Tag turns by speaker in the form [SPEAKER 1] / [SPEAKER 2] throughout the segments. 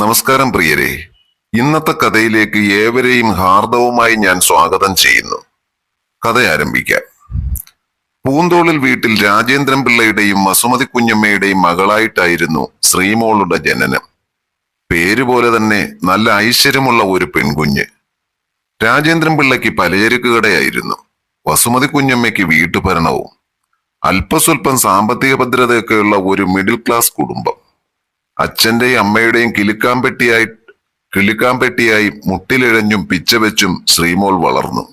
[SPEAKER 1] നമസ്കാരം പ്രിയരെ. ഇന്നത്തെ കഥയിലേക്ക് ഏവരെയും ഹാർദവുമായി ഞാൻ സ്വാഗതം ചെയ്യുന്നു. കഥ ആരംഭിക്കാം. പൂന്തോളിൽ വീട്ടിൽ രാജേന്ദ്രൻ പിള്ളയുടെയും വസുമതി കുഞ്ഞമ്മയുടെയും മകളായിട്ടായിരുന്നു ശ്രീമോളുടെ ജനനം. പേരുപോലെ തന്നെ നല്ല ഐശ്വര്യമുള്ള ഒരു പെൺകുഞ്ഞ്. രാജേന്ദ്രൻ പിള്ളയ്ക്ക് പലചരക്ക് കടയായിരുന്നു വസുമതി കുഞ്ഞമ്മയ്ക്ക് വീട്ടുഭരണവും അല്പസ്വല്പം സാമ്പത്തിക ഭദ്രതയൊക്കെയുള്ള ഒരു മിഡിൽ ക്ലാസ് കുടുംബം. അച്ഛന്റെയും അമ്മയുടെയും കിലുക്കാമ്പെട്ടിയായി കിലുക്കാമ്പെട്ടിയായി മുട്ടിലിഴഞ്ഞും പിച്ചവെച്ചും ശ്രീമോൾ വളർന്നു.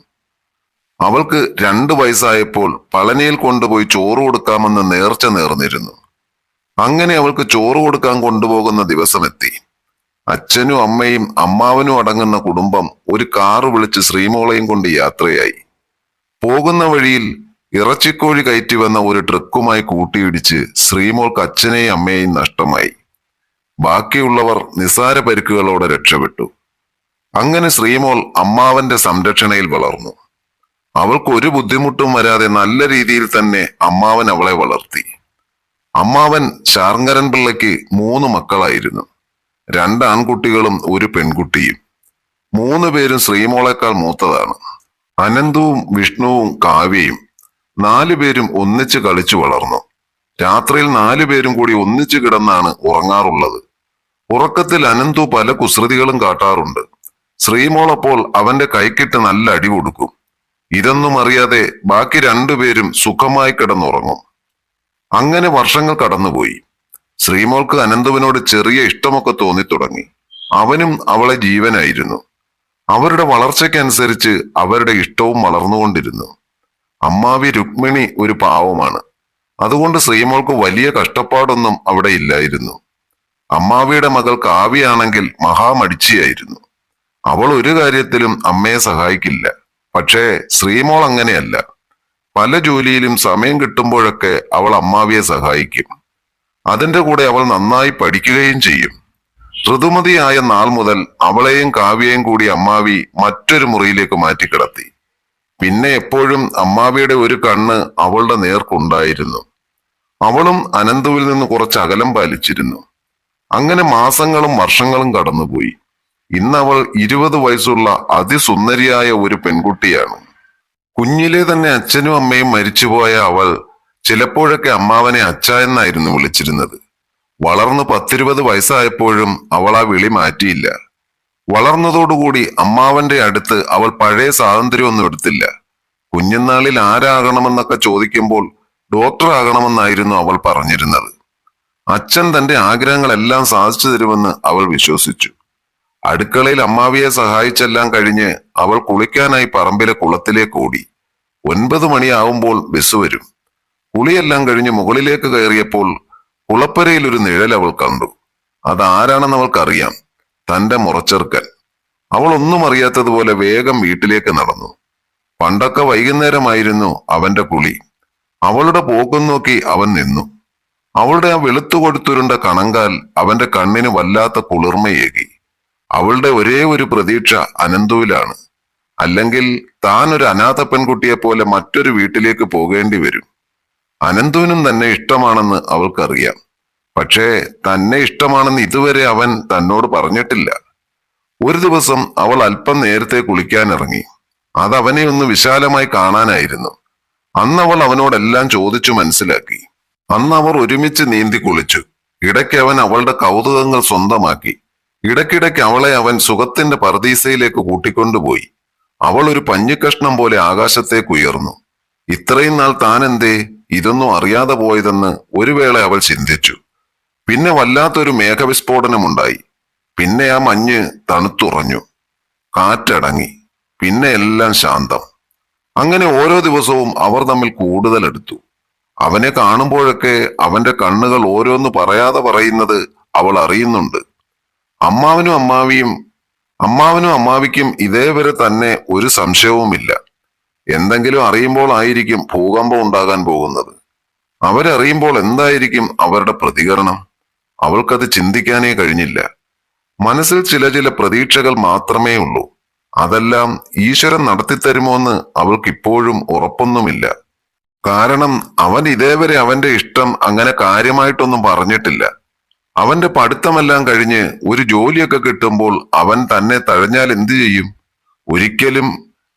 [SPEAKER 1] അവൾക്ക് രണ്ടു വയസ്സായപ്പോൾ പളനിയിൽ കൊണ്ടുപോയി ചോറ് കൊടുക്കാമെന്ന് നേർച്ച നേർന്നിരുന്നു. അങ്ങനെ അവൾക്ക് ചോറ് കൊടുക്കാൻ കൊണ്ടുപോകുന്ന ദിവസമെത്തി. അച്ഛനും അമ്മയും അമ്മാവനും അടങ്ങുന്ന കുടുംബം ഒരു കാറ് വിളിച്ച് ശ്രീമോളയും കൊണ്ട് യാത്രയായി. പോകുന്ന വഴിയിൽ ഇറച്ചിക്കോഴി കയറ്റി വന്ന ഒരു ട്രക്കുമായി കൂട്ടിയിടിച്ച് ശ്രീമോൾക്ക് അച്ഛനെയും അമ്മയെയും നഷ്ടമായി. ബാക്കിയുള്ളവർ നിസാര പരിക്കുകളോടെ രക്ഷപ്പെട്ടു. അങ്ങനെ ശ്രീമോൾ അമ്മാവന്റെ സംരക്ഷണയിൽ വളർന്നു. അവൾക്ക് ഒരു ബുദ്ധിമുട്ടും വരാതെ നല്ല രീതിയിൽ തന്നെ അമ്മാവൻ അവളെ വളർത്തി. അമ്മാവൻ ശാർങ്കരൻ പിള്ളയ്ക്ക് മൂന്ന് മക്കളായിരുന്നു. രണ്ട് ആൺകുട്ടികളും ഒരു പെൺകുട്ടിയും. മൂന്ന് പേരും ശ്രീമോളേക്കാൾ മൂത്തതാണ്. അനന്തവും വിഷ്ണുവും കാവ്യയും നാലു പേരും ഒന്നിച്ച് കളിച്ചു വളർന്നു. രാത്രിയിൽ നാലു പേരും കൂടി ഒന്നിച്ചു കിടന്നാണ് ഉറങ്ങാറുള്ളത്. ഉറക്കത്തിൽ അനന്തു പല കുസൃതികളും കാട്ടാറുണ്ട്. ശ്രീമോളപ്പോൾ അവന്റെ കൈക്കിട്ട് നല്ല അടി കൊടുക്കും. ഇതൊന്നും അറിയാതെ ബാക്കി രണ്ടുപേരും സുഖമായി കിടന്നുറങ്ങും. അങ്ങനെ വർഷങ്ങൾ കടന്നുപോയി. ശ്രീമോൾക്ക് അനന്തുവിനോട് ചെറിയ ഇഷ്ടമൊക്കെ തോന്നിത്തുടങ്ങി. അവനും അവളെ ജീവനായിരുന്നു. അവരുടെ വളർച്ചയ്ക്കനുസരിച്ച് അവരുടെ ഇഷ്ടവും വളർന്നുകൊണ്ടിരുന്നു. അമ്മാവി രുക്മിണി ഒരു പാവമാണ്. അതുകൊണ്ട് ശ്രീമോൾക്ക് വലിയ കഷ്ടപ്പാടൊന്നും അവിടെ ഇല്ലായിരുന്നു. അമ്മാവിയുടെ മകൾ കാവ്യാണെങ്കിൽ മഹാമടിച്ചിയായിരുന്നു. അവൾ ഒരു കാര്യത്തിലും അമ്മയെ സഹായിക്കില്ല. പക്ഷേ ശ്രീമോൾ അങ്ങനെയല്ല. പല ജോലിയിലും സമയം കിട്ടുമ്പോഴൊക്കെ അവൾ അമ്മാവിയെ സഹായിക്കും. അതിന്റെ കൂടെ അവൾ നന്നായി പഠിക്കുകയും ചെയ്യും. ഋതുമതിയായ നാൾ മുതൽ അവളെയും കാവ്യയും കൂടി അമ്മാവി മറ്റൊരു മുറിയിലേക്ക് മാറ്റിക്കിടത്തി. പിന്നെ എപ്പോഴും അമ്മാവിയുടെ ഒരു കണ്ണ് അവളുടെ നേർക്കുണ്ടായിരുന്നു. അവളും അനന്തുവിൽ നിന്ന് കുറച്ച് അകലം പാലിച്ചിരുന്നു. അങ്ങനെ മാസങ്ങളും വർഷങ്ങളും കടന്നുപോയി. ഇന്നവൾ ഇരുപത് വയസ്സുള്ള അതിസുന്ദരിയായ ഒരു പെൺകുട്ടിയാണ്. കുഞ്ഞിലെ തന്നെ അച്ഛനും അമ്മയും മരിച്ചുപോയ അവൾ ചിലപ്പോഴൊക്കെ അമ്മാവനെ അച്ഛ എന്നായിരുന്നു വിളിച്ചിരുന്നത്. വളർന്ന് പത്തിരുപത് വയസ്സായപ്പോഴും അവൾ ആ വിളി മാറ്റിയില്ല. വളർന്നതോടുകൂടി അമ്മാവന്റെ അടുത്ത് അവൾ പഴയ സ്വാതന്ത്ര്യമൊന്നും എടുത്തില്ല. കുഞ്ഞുനാളിൽ ആരാകണമെന്നൊക്കെ ചോദിക്കുമ്പോൾ ഡോക്ടർ ആകണമെന്നായിരുന്നു അവൾ പറഞ്ഞിരുന്നത്. അച്ഛൻ തന്റെ ആഗ്രഹങ്ങളെല്ലാം സാധിച്ചു തരുമെന്ന് അവൾ വിശ്വസിച്ചു. അടുക്കളയിൽ അമ്മാവിയെ സഹായിച്ചെല്ലാം കഴിഞ്ഞ് അവൾ കുളിക്കാനായി പറമ്പിലെ കുളത്തിലേക്ക് ഓടി. ഒൻപത് മണിയാവുമ്പോൾ ബസ് വരും. കുളിയെല്ലാം കഴിഞ്ഞ് മുകളിലേക്ക് കയറിയപ്പോൾ കുളപ്പരയിൽ ഒരു നിഴൽ അവൾ കണ്ടു. അതാരാണെന്ന് അവൾക്കറിയാം. തന്റെ മുറച്ചെറുക്കൻ. അവൾ ഒന്നും അറിയാത്തതുപോലെ വേഗം വീട്ടിലേക്ക് നടന്നു. പണ്ടൊക്കെ വൈകുന്നേരമായിരുന്നു അവന്റെ കുളി. അവളുടെ പോക്കും നോക്കി അവൻ നിന്നു. അവളുടെ ആ വെളുത്തു കൊടുത്തുരുണ്ട കണങ്കാൽ അവന്റെ കണ്ണിന് വല്ലാത്ത കുളിർമയേകി. അവളുടെ ഒരേ ഒരു പ്രതീക്ഷ അനന്തുവിലാണ്. അല്ലെങ്കിൽ താൻ ഒരു അനാഥ പെൺകുട്ടിയെ പോലെ മറ്റൊരു വീട്ടിലേക്ക് പോകേണ്ടി വരും. അനന്തുവിനും തന്നെ ഇഷ്ടമാണെന്ന് അവൾക്കറിയാം. പക്ഷേ തന്നെ ഇഷ്ടമാണെന്ന് ഇതുവരെ അവൻ തന്നോട് പറഞ്ഞിട്ടില്ല. ഒരു ദിവസം അവൾ അല്പം നേരത്തെ കുളിക്കാനിറങ്ങി. അതവനെ ഒന്ന് വിശാലമായി കാണാനായിരുന്നു. അന്ന് അവൾ അവനോടെല്ലാം ചോദിച്ചു മനസ്സിലാക്കി. അന്ന് അവർ ഒരുമിച്ച് നീന്തി കുളിച്ചു. ഇടയ്ക്ക് അവൻ അവളുടെ കൗതുകങ്ങൾ സ്വന്തമാക്കി. ഇടയ്ക്കിടയ്ക്ക് അവളെ അവൻ സുഖത്തിന്റെ പറദീസയിലേക്ക് കൂട്ടിക്കൊണ്ടുപോയി. അവൾ ഒരു പഞ്ഞിക്കഷ്ണം പോലെ ആകാശത്തേക്ക് ഉയർന്നു. ഇത്രയും നാൾ താൻ എന്തേ ഇതൊന്നും അറിയാതെ പോയതെന്ന് ഒരു വേള അവൾ ചിന്തിച്ചു. പിന്നെ വല്ലാത്തൊരു മേഘവിസ്ഫോടനമുണ്ടായി. പിന്നെ ആ മഞ്ഞ് തണുത്തുറഞ്ഞു. കാറ്റടങ്ങി. പിന്നെ എല്ലാം ശാന്തം. അങ്ങനെ ഓരോ ദിവസവും അവർ തമ്മിൽ കൂടുതൽ എടുത്തു അവനെ കാണുമ്പോഴൊക്കെ അവന്റെ കണ്ണുകൾ ഓരോന്ന് പറയാതെ പറയുന്നത് അവൾ അറിയുന്നുണ്ട്. അമ്മാവനും അമ്മാവിയും അമ്മാവനും അമ്മാവിക്കും ഇതേവരെ തന്നെ ഒരു സംശയവുമില്ല. എന്തെങ്കിലും അറിയുമ്പോൾ ആയിരിക്കും ഭൂകമ്പം ഉണ്ടാകാൻ പോകുന്നത്. അവരറിയുമ്പോൾ എന്തായിരിക്കും അവരുടെ പ്രതികരണം? അവൾക്കത് ചിന്തിക്കാനേ കഴിഞ്ഞില്ല. മനസ്സിൽ ചില ചില പ്രതീക്ഷകൾ മാത്രമേ ഉള്ളൂ. അതെല്ലാം ഈശ്വരൻ നടത്തിത്തരുമോന്ന് അവൾക്കിപ്പോഴും ഉറപ്പൊന്നുമില്ല. കാരണം അവൻ ഇതേവരെ അവന്റെ ഇഷ്ടം അങ്ങനെ കാര്യമായിട്ടൊന്നും പറഞ്ഞിട്ടില്ല. അവന്റെ പഠിത്തമെല്ലാം കഴിഞ്ഞ് ഒരു ജോലിയൊക്കെ കിട്ടുമ്പോൾ അവൻ തന്നെ തഴഞ്ഞാൽ എന്തു ചെയ്യും? ഒരിക്കലും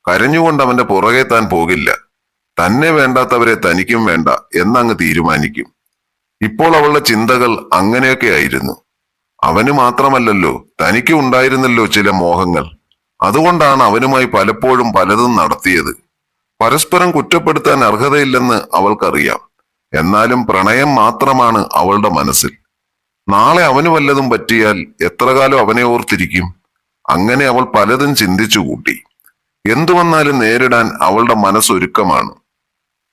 [SPEAKER 1] കരഞ്ഞുകൊണ്ട് അവന്റെ പുറകെ താൻ പോകില്ല. തന്നെ വേണ്ടാത്തവരെ തനിക്കും വേണ്ട എന്നങ്ങ് തീരുമാനിക്കും. ഇപ്പോൾ അവളുടെ ചിന്തകൾ അങ്ങനെയൊക്കെ ആയിരുന്നു. അവന് മാത്രമല്ലല്ലോ തനിക്കും ഉണ്ടായിരുന്നല്ലോ ചില മോഹങ്ങൾ. അതുകൊണ്ടാണ് അവനുമായി പലപ്പോഴും പലതും നടത്തിയത്. പരസ്പരം കുറ്റപ്പെടുത്താൻ അർഹതയില്ലെന്ന് അവൾക്കറിയാം. എന്നാലും പ്രണയം മാത്രമാണ് അവളുടെ മനസ്സിൽ. നാളെ അവന് വല്ലതും പറ്റിയാൽ എത്ര കാലം അവനെ ഓർത്തിരിക്കും? അങ്ങനെ അവൾ പലതും ചിന്തിച്ചു കൂട്ടി. എന്തു വന്നാലും നേരിടാൻ അവളുടെ മനസ്സൊരുക്കമാണ്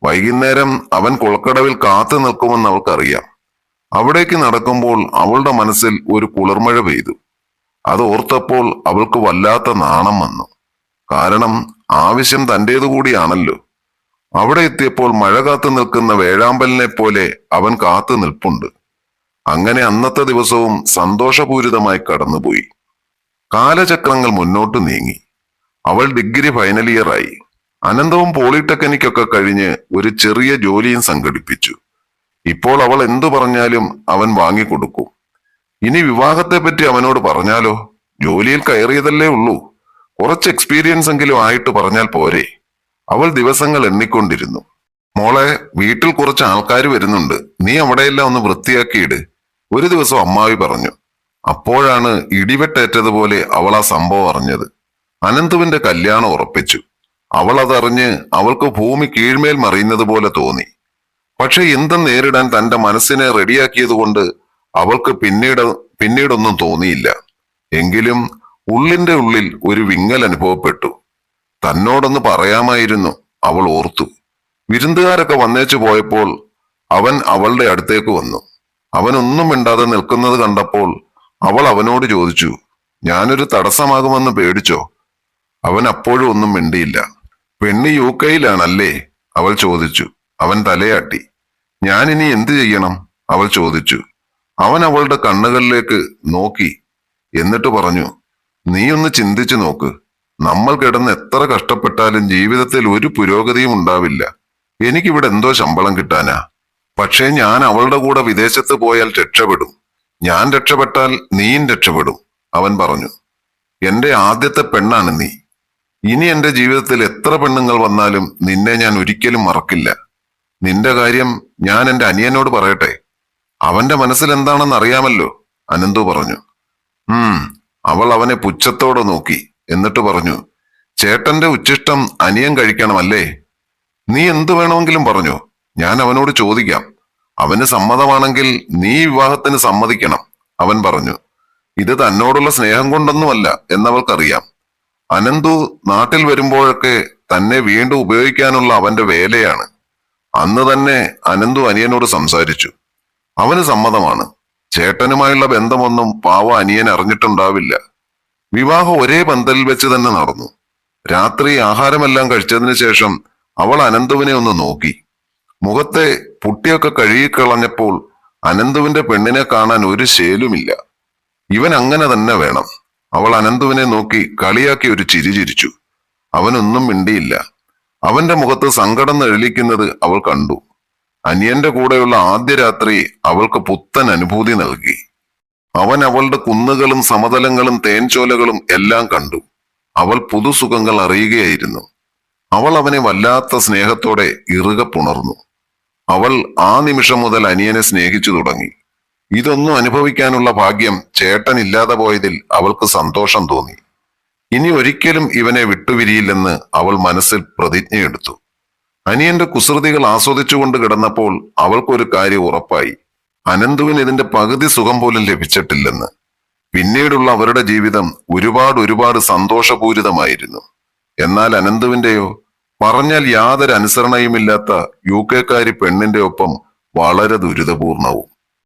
[SPEAKER 1] വൈകുന്നേരം അവൻ കുളക്കടവിൽ കാത്തു നിൽക്കുമെന്ന് അവൾക്കറിയാം. അവിടേക്ക് നടക്കുമ്പോൾ അവളുടെ മനസ്സിൽ ഒരു കുളിർമഴ പെയ്തു. അത് ഓർത്തപ്പോൾ അവൾക്ക് വല്ലാത്ത നാണം വന്നു. കാരണം ആവശ്യം തന്റേതു കൂടിയാണല്ലോ. അവിടെ എത്തിയപ്പോൾ മഴ കാത്തു നിൽക്കുന്ന വേഴാമ്പലിനെ പോലെ അവൻ കാത്തു നിൽപ്പുണ്ട്. അങ്ങനെ അന്നത്തെ ദിവസവും സന്തോഷപൂരിതമായി കടന്നുപോയി. കാലചക്രങ്ങൾ മുന്നോട്ട് നീങ്ങി. അവൾ ഡിഗ്രി ഫൈനൽ ഇയറായി അനന്തവും പോളിടെക്നിക് ഒക്കെ കഴിഞ്ഞ് ഒരു ചെറിയ ജോലിയും സംഘടിപ്പിച്ചു. ഇപ്പോൾ അവൾ എന്തു പറഞ്ഞാലും അവൻ വാങ്ങിക്കൊടുക്കും. ഇനി വിവാഹത്തെപ്പറ്റി അവനോട് പറഞ്ഞാലോ? ജോലിയിൽ കയറിയതല്ലേ ഉള്ളൂ. കുറച്ച് എക്സ്പീരിയൻസ് എങ്കിലും ആയിട്ട് പറഞ്ഞാൽ പോരെ. അവൾ ദിവസങ്ങൾ എണ്ണിക്കൊണ്ടിരുന്നു. മോളെ വീട്ടിൽ കുറച്ച് ആൾക്കാർ വരുന്നുണ്ട്. നീ അവിടെയെല്ലാം ഒന്ന് വൃത്തിയാക്കിയിട്. ഒരു ദിവസം അമ്മാവി പറഞ്ഞു അപ്പോഴാണ് ഇടിവെട്ടേറ്റതുപോലെ അവൾ ആ സംഭവം അറിഞ്ഞത്. അനന്തുവിന്റെ കല്യാണം ഉറപ്പിച്ചു. അവൾ അതറിഞ്ഞ് അവൾക്ക് ഭൂമി കീഴ്മേൽ മറിയുന്നത് പോലെ തോന്നി. പക്ഷെ എന്തും നേരിടാൻ തന്റെ മനസ്സിനെ റെഡിയാക്കിയത് കൊണ്ട് അവൾക്ക് പിന്നീട് പിന്നീടൊന്നും തോന്നിയില്ല. എങ്കിലും ഉള്ളിന്റെ ഉള്ളിൽ ഒരു വിങ്ങൽ അനുഭവപ്പെട്ടു. തന്നോടൊന്ന് പറയാമായിരുന്നു. അവൾ ഓർത്തു. വിരുന്നുകാരൊക്കെ വന്നേച്ചു പോയപ്പോൾ അവൻ അവളുടെ അടുത്തേക്ക് വന്നു. അവനൊന്നും മിണ്ടാതെ നിൽക്കുന്നത് കണ്ടപ്പോൾ അവൾ അവനോട് ചോദിച്ചു ഞാനൊരു തടസ്സമാകുമെന്ന് പേടിച്ചോ? അവൻ അപ്പോഴും ഒന്നും മിണ്ടിയില്ല. പെണ്ണ് യു കെയിലാണല്ലേ? അവൾ ചോദിച്ചു. അവൻ തലയാട്ടി. ഞാൻ ഇനി എന്തു ചെയ്യണം? അവൾ ചോദിച്ചു. അവൻ അവളുടെ കണ്ണുകളിലേക്ക് നോക്കി. എന്നിട്ട് പറഞ്ഞു നീ ഒന്ന് ചിന്തിച്ചു നോക്ക്. നമ്മൾ കിടന്ന് എത്ര കഷ്ടപ്പെട്ടാലും ജീവിതത്തിൽ ഒരു പുരോഗതിയും ഉണ്ടാവില്ല. എനിക്കിവിടെ എന്തോ ശമ്പളം കിട്ടാനാ. പക്ഷേ ഞാൻ അവളുടെ കൂടെ വിദേശത്ത് പോയാൽ രക്ഷപ്പെടും. ഞാൻ രക്ഷപ്പെട്ടാൽ നീയും രക്ഷപ്പെടും അവൻ പറഞ്ഞു. എന്റെ ആദ്യത്തെ പെണ്ണാണ് നീ. ഇനി എന്റെ ജീവിതത്തിൽ എത്ര പെണ്ണുങ്ങൾ വന്നാലും നിന്നെ ഞാൻ ഒരിക്കലും മറക്കില്ല. നിന്റെ കാര്യം ഞാൻ എന്റെ അനിയനോട് പറയട്ടെ. അവന്റെ മനസ്സിൽ എന്താണെന്ന് അറിയാമല്ലോ അനന്തു പറഞ്ഞു. ഉം അവൾ അവനെ പുച്ഛത്തോടെ നോക്കി. എന്നിട്ട് പറഞ്ഞു ചേട്ടന്റെ ഉച്ചിഷ്ടം അനിയൻ കഴിക്കണമല്ലേ? നീ എന്തു വേണമെങ്കിലും പറഞ്ഞു. ഞാൻ അവനോട് ചോദിക്കാം. അവന് സമ്മതമാണെങ്കിൽ നീ വിവാഹത്തിന് സമ്മതിക്കണം. അവൻ പറഞ്ഞു ഇത് തന്നോടുള്ള സ്നേഹം കൊണ്ടൊന്നുമല്ല എന്നവൾക്കറിയാം. അനന്തു നാട്ടിൽ വരുമ്പോഴൊക്കെ തന്നെ വീണ്ടും ഉപയോഗിക്കാനുള്ള അവന്റെ വേലയാണ്. അന്ന് തന്നെ അനന്തു അനിയനോട് സംസാരിച്ചു. അവന് സമ്മതമാണ്. ചേട്ടനുമായുള്ള ബന്ധമൊന്നും പാവ അനിയൻ അറിഞ്ഞിട്ടുണ്ടാവില്ല. വിവാഹം ഒരേ പന്തലിൽ വെച്ച് തന്നെ നടന്നു. രാത്രി ആഹാരമെല്ലാം കഴിച്ചതിന് ശേഷം അവൾ അനന്തുവിനെ ഒന്ന് നോക്കി. മുഖത്തെ പുട്ടിയൊക്കെ കഴുകിക്കളഞ്ഞപ്പോൾ അനന്തുവിന്റെ പെണ്ണിനെ കാണാൻ ഒരു ശേലുമില്ല. ഇവൻ അങ്ങനെ തന്നെ വേണം. അവൾ അനന്തുവിനെ നോക്കി കളിയാക്കി ഒരു ചിരി ചിരിച്ചു. അവനൊന്നും മിണ്ടിയില്ല. അവന്റെ മുഖത്ത് സങ്കടം നെഴലിക്കുന്നത് അവൾ കണ്ടു. അനിയന്റെ കൂടെയുള്ള ആദ്യ രാത്രി അവൾക്ക് പുത്തൻ അനുഭൂതി നൽകി. അവൻ അവളുടെ കുന്നുകളും സമതലങ്ങളും തേൻചോലകളും എല്ലാം കണ്ടു. അവൾ പുതുസുഖങ്ങൾ അറിയുകയായിരുന്നു. അവൾ അവനെ വല്ലാത്ത സ്നേഹത്തോടെ ഇറുകെ പുണർന്നു. അവൾ ആ നിമിഷം മുതൽ അനിയനെ സ്നേഹിച്ചു തുടങ്ങി. ഇതൊന്നും അനുഭവിക്കാനുള്ള ഭാഗ്യം ചേട്ടൻ ഇല്ലാതെ പോയതിൽ അവൾക്ക് സന്തോഷം തോന്നി. ഇനി ഒരിക്കലും ഇവനെ വിട്ടുപിരിയില്ലെന്ന് അവൾ മനസ്സിൽ പ്രതിജ്ഞയെടുത്തു. അനിയന്റെ കുസൃതികൾ ആസ്വദിച്ചുകൊണ്ട് കിടന്നപ്പോൾ അവൾക്കൊരു കാര്യം ഉറപ്പായി. അനന്തുവിന് ഇതിന്റെ പകുതി സുഖം പോലും ലഭിച്ചിട്ടില്ലെന്ന്. പിന്നീടുള്ള അവരുടെ ജീവിതം ഒരുപാട് ഒരുപാട് സന്തോഷപൂരിതമായിരുന്നു. എന്നാൽ അനന്തുവിന്റെയോ പറഞ്ഞാൽ യാതൊരു അനുസരണയുമില്ലാത്ത യു കെക്കാരി പെണ്ണിന്റെ ഒപ്പം വളരെ ദുരിതപൂർണവും.